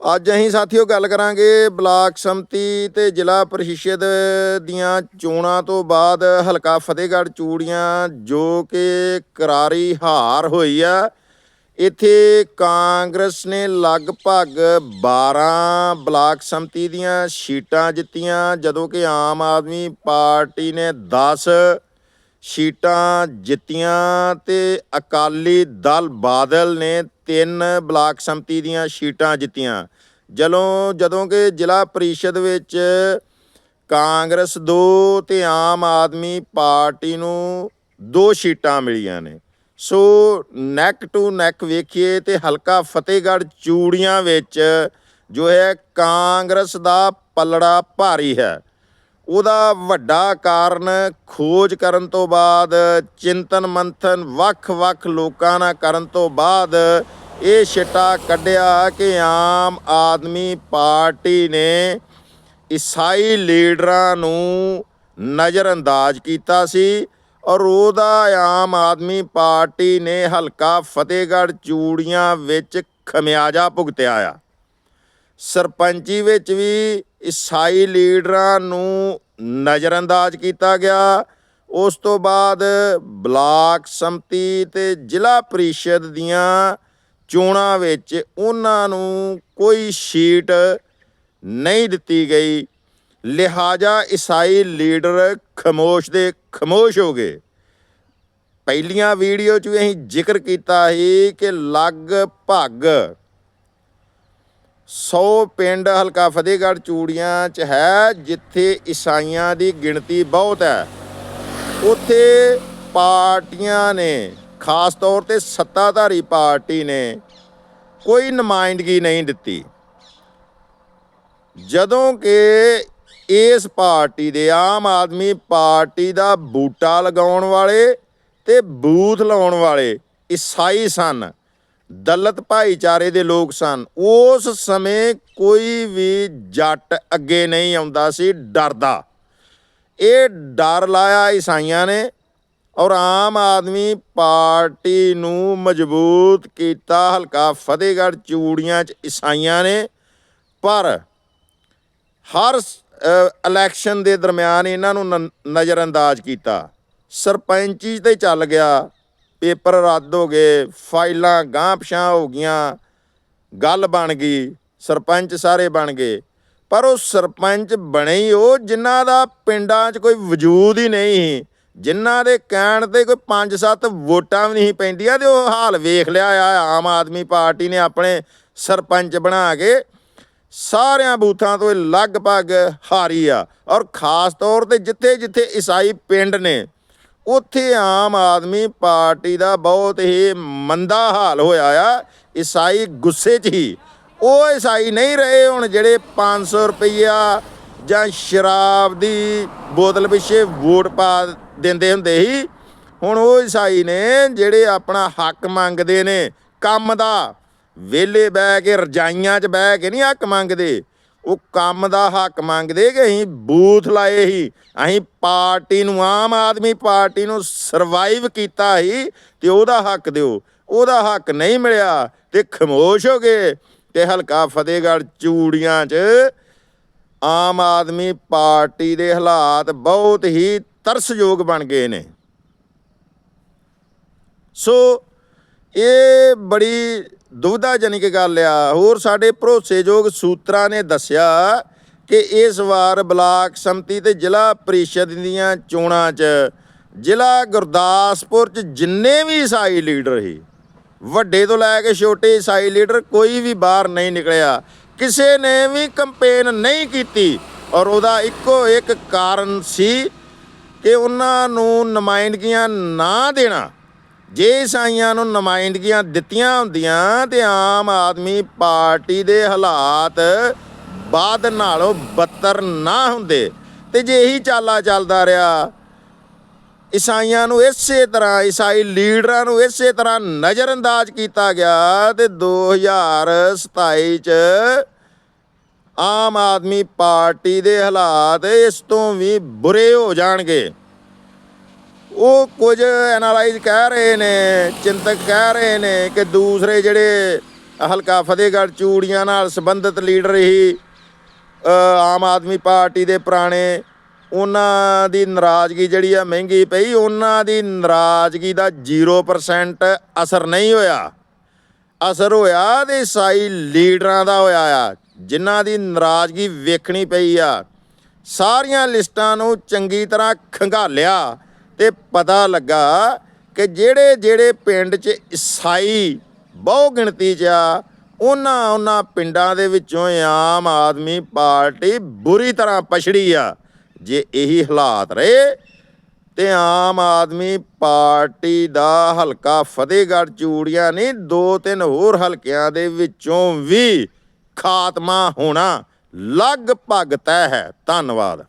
ਅੱਜ ਅਸੀਂ ਸਾਥੀਓ ਗੱਲ ਕਰਾਂਗੇ ਬਲਾਕ ਸੰਮਤੀ ਤੇ ਜ਼ਿਲ੍ਹਾ ਪਰਿਸ਼ਦ ਦੀਆਂ ਚੋਣਾਂ ਤੋਂ ਬਾਅਦ ਹਲਕਾ ਫਤਿਹਗੜ੍ਹ ਚੂੜੀਆਂ ਜੋ ਕਿ ਕਰਾਰੀ ਹਾਰ ਹੋਈ ਆ। ਇੱਥੇ ਕਾਂਗਰਸ ਨੇ ਲਗਭਗ 12 ਬਲਾਕ ਸੰਮਤੀ ਦੀਆਂ ਸੀਟਾਂ ਜਿੱਤੀਆਂ, ਜਦੋਂ ਕਿ ਆਮ ਆਦਮੀ ਪਾਰਟੀ ਨੇ 10 ਸੀਟਾਂ ਜਿੱਤੀਆਂ ਤੇ ਅਕਾਲੀ ਦਲ ਬਾਦਲ ਨੇ ਤਿੰਨ ਬਲਾਕ ਸੰਮਤੀ ਦੀਆਂ ਸੀਟਾਂ ਜਿੱਤੀਆਂ। ਜਦੋਂ ਜਦੋਂ ਕਿ ਜ਼ਿਲ੍ਹਾ ਪਰਿਸ਼ਦ ਵਿੱਚ ਕਾਂਗਰਸ ਦੋ ਤੇ ਆਮ ਆਦਮੀ ਪਾਰਟੀ ਨੂੰ ਦੋ ਸੀਟਾਂ ਮਿਲੀਆਂ ਨੇ। ਸੋ ਨੈਕ ਟੂ ਨੈਕ ਵੇਖੀਏ ਤੇ ਹਲਕਾ ਫਤਿਹਗੜ੍ਹ ਚੂੜੀਆਂ ਵਿੱਚ ਜੋ ਹੈ ਕਾਂਗਰਸ ਦਾ ਪਲੜਾ ਭਾਰੀ ਹੈ। ਉਹਦਾ ਵੱਡਾ ਕਾਰਨ ਖੋਜ ਕਰਨ ਤੋਂ ਬਾਅਦ, ਚਿੰਤਨ ਮੰਥਨ ਵੱਖ-ਵੱਖ ਲੋਕਾਂ ਨਾਲ ਕਰਨ ਤੋਂ ਬਾਅਦ ਇਹ ਛਿੱਟਾ ਕੱਢਿਆ ਕਿ ਆਮ ਆਦਮੀ ਪਾਰਟੀ ਨੇ ਈਸਾਈ ਲੀਡਰਾਂ ਨੂੰ ਨਜ਼ਰਅੰਦਾਜ਼ ਕੀਤਾ ਸੀ ਔਰ ਉਹਦਾ ਆਮ ਆਦਮੀ ਪਾਰਟੀ ਨੇ ਹਲਕਾ ਫਤਿਹਗੜ੍ਹ ਚੂੜੀਆਂ ਵਿੱਚ ਖਮਿਆਜਾ ਭੁਗਤਿਆ ਆ। ਸਰਪੰਚੀ ਵਿੱਚ ਵੀ ਈਸਾਈ ਲੀਡਰਾਂ ਨੂੰ ਨਜ਼ਰਅੰਦਾਜ਼ ਕੀਤਾ ਗਿਆ। ਉਸ ਤੋਂ ਬਾਅਦ ਬਲਾਕ ਸੰਮਤੀ ਤੇ ਜ਼ਿਲ੍ਹਾ ਪ੍ਰੀਸ਼ਦ ਦੀਆਂ ਚੋਣਾਂ ਵਿੱਚ ਉਹਨਾਂ ਨੂੰ ਕੋਈ ਸੀਟ ਨਹੀਂ ਦਿੱਤੀ ਗਈ। ਲਿਹਾਜ਼ਾ ਈਸਾਈ ਲੀਡਰ ਖਮੋਸ਼ ਦੇ ਖਮੋਸ਼ ਹੋ ਗਏ। ਪਹਿਲੀਆਂ ਵੀਡੀਓ 'ਚ ਵੀ ਅਸੀਂ ਜ਼ਿਕਰ ਕੀਤਾ ਸੀ ਕਿ ਲਗਭਗ 100 ਪਿੰਡ ਹਲਕਾ ਫਤਿਹਗੜ੍ਹ ਚੂੜੀਆਂ 'ਚ ਹੈ, ਜਿੱਥੇ ਈਸਾਈਆਂ ਦੀ ਗਿਣਤੀ ਬਹੁਤ ਹੈ। ਉੱਥੇ ਪਾਰਟੀਆਂ ਨੇ, ਖਾਸ ਤੌਰ ਤੇ ਸੱਤਾਧਾਰੀ ਪਾਰਟੀ ਨੇ ਕੋਈ ਨੁਮਾਇੰਦਗੀ ਨਹੀਂ ਦਿੱਤੀ। ਜਦੋਂ ਕਿ ਇਸ ਪਾਰਟੀ ਦੇ ਆਮ ਆਦਮੀ ਪਾਰਟੀ ਦਾ ਬੂਟਾ ਲਗਾਉਣ ਵਾਲੇ ਤੇ ਬੂਥ ਲਾਉਣ ਵਾਲੇ ਈਸਾਈ ਸਨ। ਦਲਿਤ ਭਾਈਚਾਰੇ ਦੇ ਲੋਕ ਸਨ। ਉਸ ਸਮੇਂ ਕੋਈ ਵੀ ਜੱਟ ਅੱਗੇ ਨਹੀਂ ਆਉਂਦਾ ਸੀ, ਡਰਦਾ। ਇਹ ਡਰ ਲਾਇਆ ਈਸਾਈਆਂ ਨੇ ਔਰ ਆਮ ਆਦਮੀ ਪਾਰਟੀ ਨੂੰ ਮਜ਼ਬੂਤ ਕੀਤਾ। ਹਲਕਾ ਫਤਿਹਗੜ੍ਹ ਚੂੜੀਆਂ 'ਚ ਈਸਾਈਆਂ ਨੇ। ਪਰ ਹਰ ਇਲੈਕਸ਼ਨ ਦੇ ਦਰਮਿਆਨ ਇਹਨਾਂ ਨੂੰ ਨ- ਨਜ਼ਰਅੰਦਾਜ਼ ਕੀਤਾ। ਸਰਪੰਚੀ ਤੇ ਚੱਲ ਗਿਆ। ਪੇਪਰ ਰੱਦ ਹੋ ਗਏ, ਫਾਈਲਾਂ ਗਾਂਹ ਪਛਾਂ ਹੋ ਗਈਆਂ, ਗੱਲ ਬਣ ਗਈ, ਸਰਪੰਚ ਸਾਰੇ ਬਣ ਗਏ। ਪਰ ਉਹ ਸਰਪੰਚ ਬਣੇ ਹੀ ਉਹ ਜਿਨ੍ਹਾਂ ਦਾ ਪਿੰਡਾਂ 'ਚ ਕੋਈ ਵਜੂਦ ਹੀ ਨਹੀਂ ਸੀ, ਜਿਨ੍ਹਾਂ ਦੇ ਕਹਿਣ ਤੇ ਕੋਈ 5-7 ਵੋਟਾਂ ਵੀ ਨਹੀਂ ਪੈਂਦੀਆਂ ਤੇ ਉਹ ਹਾਲ ਵੇਖ ਲਿਆ ਆ, ਆਮ ਆਦਮੀ ਪਾਰਟੀ ਨੇ ਆਪਣੇ ਸਰਪੰਚ ਬਣਾ ਕੇ, ਸਾਰਿਆਂ ਬੂਥਾਂ ਤੋਂ ਲਗਭਗ ਹਾਰੀ ਆ। ਔਰ ਖਾਸ ਤੌਰ ਤੇ ਜਿੱਥੇ ਜਿੱਥੇ ਈਸਾਈ ਪਿੰਡ ਨੇ ਉੱਥੇ ਆਮ ਆਦਮੀ ਪਾਰਟੀ ਦਾ ਬਹੁਤ ਹੀ ਮੰਦਾ ਹਾਲ ਹੋਇਆ ਆ, ਈਸਾਈ ਗੁੱਸੇ 'ਚ ਹੀ। ਉਹ ਈਸਾਈ ਨਹੀਂ ਰਹੇ ਹੁਣ ਜਿਹੜੇ 500 ਰੁਪਈਆ ਜਾਂ ਸ਼ਰਾਬ ਦੀ ਬੋਤਲ ਪਿੱਛੇ ਵੋਟ ਪਾ ਦਿੰਦੇ ਹੁੰਦੇ ਸੀ। ਹੁਣ ਉਹ ਈਸਾਈ ਨੇ ਜਿਹੜੇ ਆਪਣਾ ਹੱਕ ਮੰਗਦੇ ਨੇ, ਕੰਮ ਦਾ, ਵਿਹਲੇ ਬਹਿ ਕੇ ਰਜਾਈਆਂ 'ਚ ਬਹਿ ਕੇ ਨਹੀਂ ਹੱਕ ਮੰਗਦੇ ਉਹ ਕੰਮ ਦਾ ਹੱਕ ਮੰਗਦੇ ਕਿ ਅਸੀਂ ਬੂਥ ਲਾਏ ਸੀ, ਅਸੀਂ ਪਾਰਟੀ ਨੂੰ, ਆਮ ਆਦਮੀ ਪਾਰਟੀ ਨੂੰ ਸਰਵਾਈਵ ਕੀਤਾ ਸੀ ਤੇ ਉਹਦਾ ਹੱਕ ਦਿਓ। ਉਹਦਾ ਹੱਕ ਨਹੀਂ ਮਿਲਿਆ ਤੇ ਖਮੋਸ਼ ਹੋ ਗਏ ਤੇ ਹਲਕਾ ਫਤਿਹਗੜ੍ਹ ਚੂੜੀਆਂ 'ਚ ਆਮ ਆਦਮੀ ਪਾਰਟੀ ਦੇ ਹਾਲਾਤ ਬਹੁਤ ਹੀ ਤਰਸਯੋਗ ਬਣ ਗਏ ਨੇ। ਸੋ ਇਹ ਬੜੀ ਦੁਵਿਧਾਜਨਕ ਗੱਲ ਆ। ਹੋਰ ਸਾਡੇ ਭਰੋਸੇਯੋਗ ਸੂਤਰਾਂ ਨੇ ਦੱਸਿਆ ਕਿ ਇਸ ਵਾਰ ਬਲਾਕ ਸੰਮਤੀ ਤੇ ਜ਼ਿਲ੍ਹਾ ਪਰਿਸ਼ਦ ਦੀਆਂ ਚੋਣਾਂ 'ਚ ਜ਼ਿਲ੍ਹਾ ਗੁਰਦਾਸਪੁਰ 'ਚ ਜਿੰਨੇ ਵੀ ਈਸਾਈ ਲੀਡਰ ਸੀ, ਵੱਡੇ ਤੋਂ ਲੈ ਕੇ ਛੋਟੇ ਈਸਾਈ ਲੀਡਰ ਕੋਈ ਵੀ ਬਾਹਰ ਨਹੀਂ ਨਿਕਲਿਆ। ਕਿਸੇ ਨੇ ਵੀ ਕੰਪੇਨ ਨਹੀਂ ਕੀਤੀ ਔਰ ਉਹਦਾ ਇੱਕੋ ਇੱਕ ਕਾਰਨ ਸੀ ਕਿ ਉਹਨਾਂ ਨੂੰ ਨੁਮਾਇੰਦਗੀਆਂ ਨਾ ਦੇਣਾ। ਜੇ ਈਸਾਈਆਂ ਨੂੰ ਨੁਮਾਇੰਦਗੀਆਂ ਦਿੱਤੀਆਂ ਹੁੰਦੀਆਂ ਤੇ ਆਮ ਆਦਮੀ ਪਾਰਟੀ ਦੇ ਹਾਲਾਤ ਬਾਅਦ ਨਾਲੋਂ ਬੱਤਰ ਨਾ ਹੁੰਦੇ, ਤੇ ਜੇ ਇਹੀ ਚਾਲਾ ਚੱਲਦਾ ਰਿਹਾ ਈਸਾਈਆਂ ਨੂੰ ਇਸੇ ਤਰ੍ਹਾਂ ਈਸਾਈ ਲੀਡਰਾਂ ਨੂੰ ਇਸੇ ਤਰ੍ਹਾਂ ਨਜ਼ਰਅੰਦਾਜ਼ ਕੀਤਾ ਗਿਆ ਤੇ 2027 ਚ ਆਮ ਆਦਮੀ ਪਾਰਟੀ ਦੇ ਹਾਲਾਤ ਇਸ ਤੋਂ ਵੀ ਬੁਰੇ ਹੋ ਜਾਣਗੇ। ਉਹ ਕੁਝ ਐਨਾਲਾਈਜ਼ ਕਹਿ ਰਹੇ ਨੇ, ਚਿੰਤਕ ਕਹਿ ਰਹੇ ਨੇ ਕਿ ਦੂਸਰੇ ਜਿਹੜੇ ਹਲਕਾ ਫਤਿਹਗੜ੍ਹ ਚੂੜੀਆਂ ਨਾਲ ਸੰਬੰਧਿਤ ਲੀਡਰ ਹੀ ਆਮ ਆਦਮੀ ਪਾਰਟੀ ਦੇ ਪੁਰਾਣੇ ਉਹਨਾਂ ਦੀ ਨਾਰਾਜ਼ਗੀ ਜਿਹੜੀ ਆ ਮਹਿੰਗੀ ਪਈ, ਉਹਨਾਂ ਦੀ ਨਾਰਾਜ਼ਗੀ ਦਾ 0% ਅਸਰ ਨਹੀਂ ਹੋਇਆ। ਅਸਰ ਹੋਇਆ ਤੇ ਸਾਈ ਲੀਡਰਾਂ ਦਾ ਹੋਇਆ ਆ, ਜਿਨ੍ਹਾਂ ਦੀ ਨਾਰਾਜ਼ਗੀ ਵੇਖਣੀ ਪਈ ਆ। ਸਾਰੀਆਂ ਲਿਸਟਾਂ ਨੂੰ ਚੰਗੀ ਤਰ੍ਹਾਂ ਖੰਗਾਲਿਆ। ਤੇ ਪਤਾ ਲੱਗਾ ਕਿ ਜਿਹੜੇ ਜਿਹੜੇ ਪਿੰਡ 'ਚ ਈਸਾਈ ਬਹੁ ਗਿਣਤੀ 'ਚ ਆ, ਉਹਨਾਂ ਉਹਨਾਂ ਪਿੰਡਾਂ ਦੇ ਵਿੱਚੋਂ ਆਮ ਆਦਮੀ ਪਾਰਟੀ ਬੁਰੀ ਤਰ੍ਹਾਂ ਪਛੜੀ ਆ। ਜੇ ਇਹੀ ਹਾਲਾਤ ਰਹੇ, ਤੇ ਆਮ ਆਦਮੀ ਪਾਰਟੀ ਦਾ ਹਲਕਾ ਫਤਿਹਗੜ੍ਹ ਚੂੜੀਆਂ ਨਹੀਂ ਦੋ ਤਿੰਨ ਹੋਰ ਹਲਕਿਆਂ ਦੇ ਵਿੱਚੋਂ ਵੀ ਖਾਤਮਾ ਹੋਣਾ ਲਗਭਗ ਤੈਅ ਹੈ। ਧੰਨਵਾਦ।